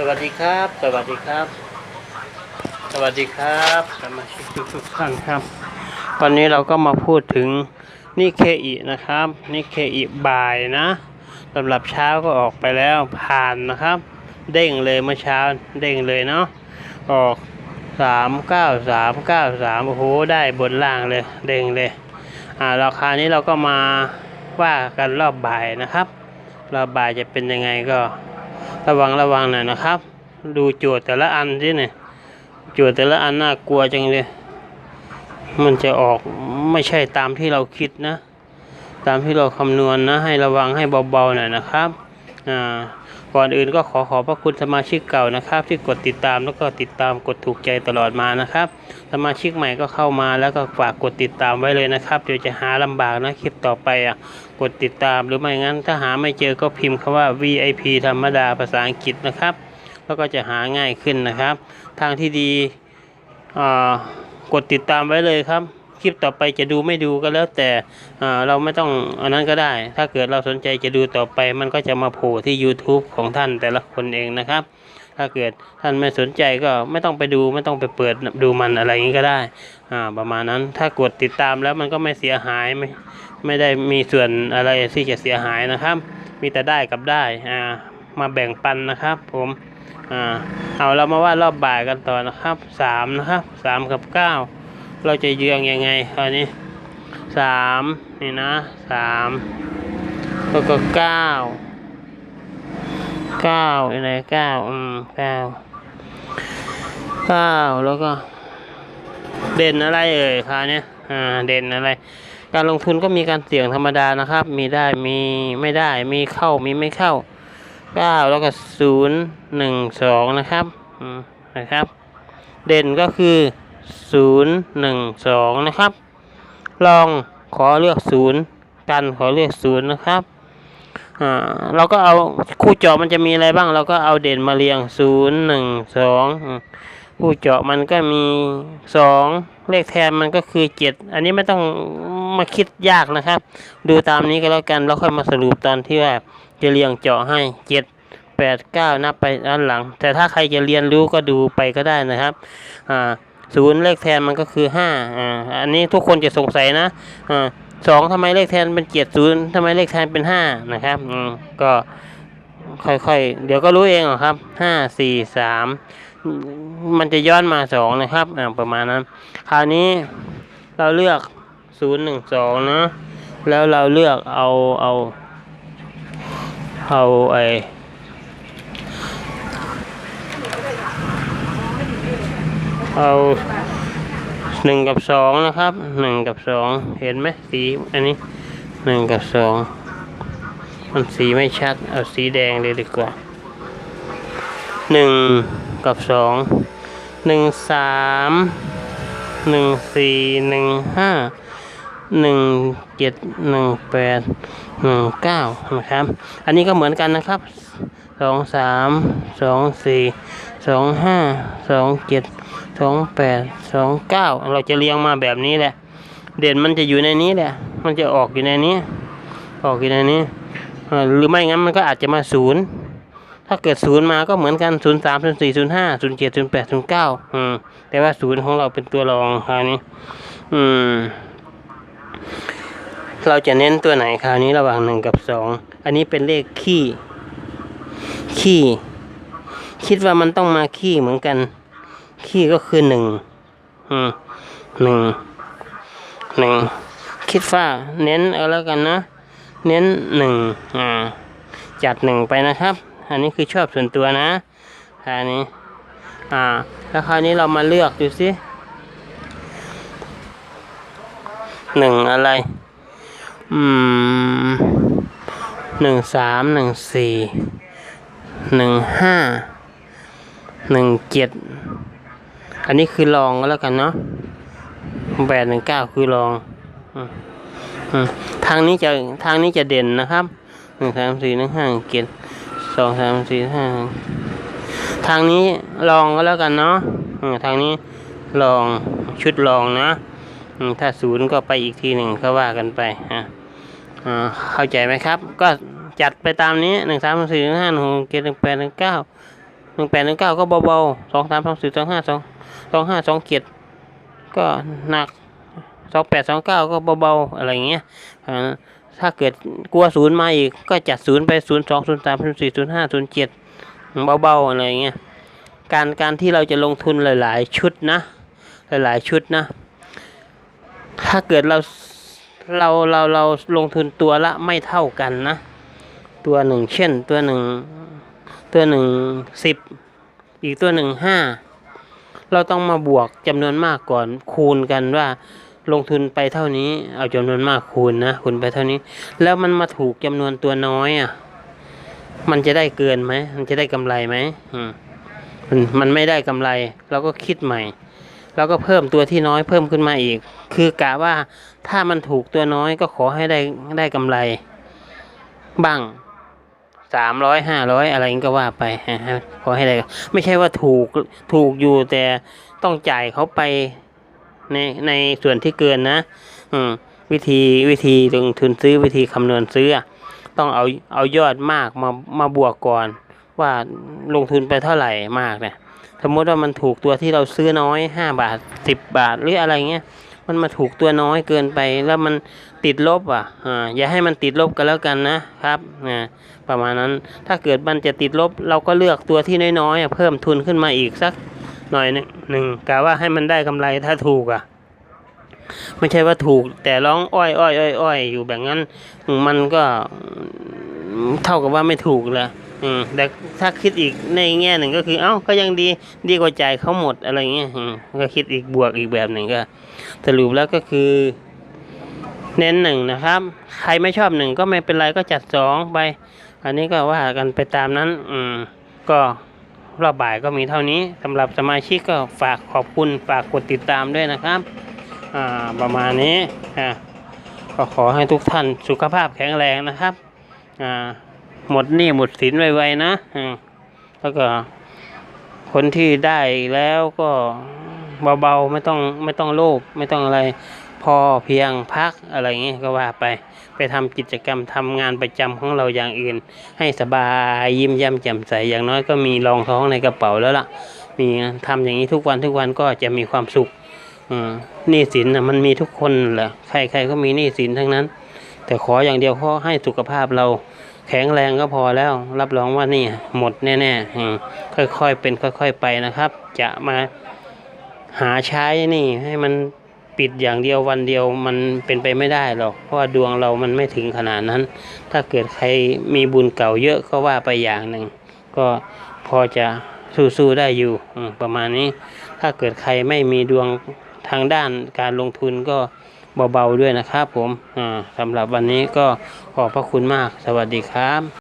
สวัสดีครับ สวัสดีครับ สวัสดีครับสมาชิกทุกๆท่านครับ วันนี้เราก็มาพูดถึงนิเคอินะครับนิเคอิบ่ายนะสำหรับเช้าก็ออกไปแล้วผ่านนะครับ เด้งเลยเมื่อเช้าเด้งเลยเนาะออกสามเก้าสามเก้าสามโอ้โหได้บนล่างเลยเด้งเลยอ่าราคานี้เราก็มาว่ากันรอบบ่ายนะครับ รอบบ่ายจะเป็นยังไงก็ ระวังระวังหน่อยนะครับ ดูโจทย์แต่ละอันสิเนี่ยโจทย์แต่ละอันน่ากลัวจังเลย มันจะออกไม่ใช่ตามที่เราคิดนะ ตามที่เราคำนวณนะให้ระวังให้เบาๆหน่อยนะครับอ่า ก่อนอื่นก็ขอขอบพระคุณสมาชิกเก่านะครับ ที่กดติดตามแล้วก็ติดตามกดถูกใจตลอดมานะครับ สมาชิกใหม่ก็เข้ามาแล้วก็ฝากกดติดตามไว้เลยนะครับเดี๋ยวจะหาลำบากนะคลิปต่อไปอะกดติดตามหรือไม่งั้น ถ้าหาไม่เจอก็พิมพ์คำว่า VIP ธรรมดาภาษาอังกฤษนะครับ แล้วก็จะหาง่ายขึ้นนะครับ ทางที่ดีอ่ากดติดตามไว้เลยครับ คลิปต่อไปจะดูไม่ดูก็แล้วแต่เราไม่ต้องอันนั้นก็ได้ ถ้าเกิดเราสนใจจะดูต่อไป มันก็จะมาโผล่ที่ YouTube ของท่านแต่ละคนเองนะครับ ถ้าเกิดท่านไม่สนใจก็ไม่ต้องไปดูไม่ต้องไปเปิดดูมันอะไรอย่างนี้ก็ได้ประมาณนั้นถ้ากดติดตามแล้วมันก็ไม่เสียหายไม่ไม่ได้มีส่วนอะไรที่จะเสียหายนะครับ มีแต่ได้กับได้มาแบ่งปันนะครับผมอเอาเรามาว่ารอบบ่ายกันต่อนะครับสามนะครับสามกับเก้า เราจะเยืองยังไงคราวนี้สามนี่นะสามแล้วก็เก้าเก้าอยู่ไหนเก้าอืมเก้าเก้าแล้วก็ เด่นอะไรเอ่ยคราวนี้อ่าเด่นอะไร การลงทุนก็มีการเสี่ยงธรรมดานะครับ มีได้มีไม่ได้มีเข้ามีไม่เข้าเก้าแล้วก็ศูนย์หนึ่งสองนะครับอืมนะครับ เด่นก็คือ ศูนย์หนึ่งสองนะครับ ลองขอเลือกศูนย์กันขอเลือกศูนย์นะครับอ่าเราก็เอาคู่เจาะมันจะมีอะไรบ้าง เราก็เอาเด่นมาเรียงศูนย์หนึ่งสองคู่เจาะมันก็มีสองเลขแทนมันก็คือเจ็ดอันนี้ไม่ต้องมาคิดยากนะครับ ดูตามนี้ก็แล้วกัน แล้วค่อยมาสรุปตอนที่ว่าจะเรียงเจาะให้เจ็ดแปดเก้านับไปด้านหลัง แต่ถ้าใครจะเรียนรู้ก็ดูไปก็ได้นะครับ อ่า ศูนย์เลขแทนมันก็คือห้าอ่าอันนี้ทุกคนจะสงสัยนะอ่าสองทำไมเลขแทนเป็นเจ็ดศูนย์ทำไมเลขแทนเป็นห้านะครับอืมก็ค่อยๆ เดี๋ยวก็รู้เองหรอกครับห้าสี่สามมันจะย้อนมาสองนะครับอ่าประมาณนั้น คราวนี้เราเลือกศูนย์หนึ่งสองนะ แล้วเราเลือกเอาเอาเอาไอ เอาหนึ่งกับสองนะครับหนึ่งกับสองเห็นไหมสีอันนี้หนึ่งกับสองมันสีไม่ชัด เอาสีแดงเลยดีกว่าหนึ่งกับสองหนึ่งสามหนึ่งสี่หนึ่งห้าหนึ่งเจ็ดหนึ่งแปดหนึ่งเก้านะครับ อันนี้ก็เหมือนกันนะครับ สองสามสองสี่สองห้าสองเจ็ดสองแปดสองเก้าเราจะเรียงมาแบบนี้แหละ เด่นมันจะอยู่ในนี้แหละ มันจะออกอยู่ในนี้ ออกอยู่ในนี้ หรือไม่งั้นมันก็อาจจะมาศูนย์ถ้าเกิดศูนย์มาก็เหมือนกันศูนย์สามศูนย์สี่ศูนย์ห้าศูนย์เจ็ดศูนย์แปดศูนย์เก้าอืม แต่ว่าศูนย์ของเราเป็นตัวรองคราวนี้ อืม เราจะเน้นตัวไหนคราวนี้ระหว่างหนึ่งกับสอง อันนี้เป็นเลขขี้ ขี้ คิดว่ามันต้องมาขี้เหมือนกัน ขี้ก็คือหนึ่งอืมหนึ่งหนึ่งคิดว่าเน้นเอาแล้วกันนะ เน้นหนึ่งอ่า จัดหนึ่งไปนะครับ อันนี้คือชอบส่วนตัวนะคราวนี้ อ่า แล้วคราวนี้เรามาเลือกดูสิหนึ่งอะไร อืมหนึ่งสามหนึ่งสี่ หนึ่งห้าหนึ่งเจ็ดอันนี้คือรองก็แล้วกันเนาะแปดหนึ่งเก้าคือรองอืมอืมทางนี้จะทางนี้จะเด่นนะครับหนึ่งสามสี่หนึ่งห้าเจ็ดสองสามสี่ห้าทางนี้รองก็แล้วกันเนาะอืมทางนี้รองชุดรองนะอืมถ้าศูนย์ก็ไปอีกทีหนึ่งก็ว่ากันไปอะอ่าเข้าใจไหมครับ ก็ จัดไปตามนี้หนึ่งสามสี่หนึ่งห้าหนึ่งหกเจ็ดหนึ่งแปดหนึ่งเก้าหนึ่งแปดหนึ่งเก้าก็เบาๆสองสามสองสี่สองห้าสองสองห้าสองเจ็ดก็หนักสองแปดสองเก้าก็เบาๆอะไรเงี้ยถ้าเกิดกลัวศูนย์มาอีกก็จัดศูนย์ไปศูนย์สองศูนย์สามศูนย์สี่ศูนย์ห้าศูนย์เจ็ดเบาๆอะไรเงี้ยการการที่เราจะลงทุนหลาย ๆ ชุดนะ หลายๆชุดนะ ถ้าเกิดเราเราเราเราลงทุนตัวละไม่เท่ากันนะ ตัวหนึ่งเช่นตัวหนึ่งตัวหนึ่งสิบอีกตัวหนึ่งห้าเราต้องมาบวกจำนวนมากก่อนคูณกันว่าลงทุนไปเท่านี้ เอาจำนวนมากคูณนะคูณไปเท่านี้ แล้วมันมาถูกจำนวนตัวน้อยอะมันจะได้เกินไหมมันจะได้กำไรไหมมมันมันไม่ได้กำไรเราก็คิดใหม่เราก็เพิ่มตัวที่น้อยเพิ่มขึ้นมาอีก คือกะว่าถ้ามันถูกตัวน้อยก็ขอให้ได้ได้กำไรบ้าง สามร้อยห้าร้อยอะไรนี้ก็ว่าไปฮะขอให้ได้ไม่ใช่ว่าถูกถูกอยู่แต่ต้องจ่ายเขาไปในในส่วนที่เกินนะ อืม วิธีวิธีลงทุนซื้อวิธีคำนวณซื้อ ต้องเอาเอายอดมากมามาบวกก่อน ว่าลงทุนไปเท่าไหร่มากเนี่ยสมมติว่ามันถูกตัวที่เราซื้อน้อยห้าบาทสิบบาทหรืออะไรเงี้ย มันมาถูกตัวน้อยเกินไป แล้วมันติดลบอะอ่าอย่าให้มันติดลบกันแล้วกันนะครับอ่าประมาณนั้นถ้าเกิดมันจะติดลบ เราก็เลือกตัวที่น้อยๆเพิ่มทุนขึ้นมาอีกสักหน่อยหนึ่งหนึ่งกะว่าให้มันได้กำไรถ้าถูกอะไม่ใช่ว่าถูกแต่ร้องอ้อยอ้อยอ้อยอ้อยอยู่แบบนั้นมันก็ เท่ากับว่าไม่ถูกละอืมแต่ถ้าคิดอีกในแง่หนึ่งก็คือ เอ้าก็ยังดีดีกว่าจ่ายเขาหมดอะไรเงี้ยอืมก็คิดอีกบวกอีกแบบหนึ่งก็สรุปแล้วก็คือ เน้นหนึ่งนะครับ ใครไม่ชอบหนึ่งก็ไม่เป็นไรก็จัดสองไป อันนี้ก็ว่ากันไปตามนั้น อืมก็รอบบ่ายก็มีเท่านี้สำหรับสมาชิกก็ฝากขอบคุณฝากกดติดตามด้วยนะครับอ่าประมาณนี้อ่าก็ขอให้ทุกท่านสุขภาพแข็งแรงนะครับ หมดหนี้หมดสินไวๆนะแล้วก็ คนที่ได้แล้วก็เบาๆไม่ต้องไม่ต้องโลภไม่ต้องอะไรพอเพียงพักอะไรอย่างเงี้ยก็ว่าไป ไปทำกิจกรรมทำงานประจำของเราอย่างอื่น ให้สบายยิ้มแย้มแจ่มใสอย่างน้อยก็มีรองท้องในกระเป๋าแล้วล่ะ มีทำอย่างนี้ทุกวันทุกวันก็จะมีความสุขอืมหนี้สินนะมันมีทุกคนแหละใครๆก็มีหนี้สินทั้งนั้น แต่ขออย่างเดียวขอให้สุขภาพเราแข็งแรงก็พอแล้ว รับรองว่านี่หมดแน่ๆค่อยๆเป็นค่อย ๆไปนะครับ จะมาหาใช้นี่ให้มันปิดอย่างเดียววันเดียวมันเป็นไปไม่ได้หรอก เพราะว่าดวงเรามันไม่ถึงขนาดนั้น ถ้าเกิดใครมีบุญเก่าเยอะก็ว่าไปอย่างหนึ่ง ก็พอจะสู้ๆได้อยู่ประมาณนี้ ถ้าเกิดใครไม่มีดวงทางด้านการลงทุนก็ เบาๆด้วยนะครับผมอ่าสำหรับวันนี้ก็ขอบพระคุณมากสวัสดีครับ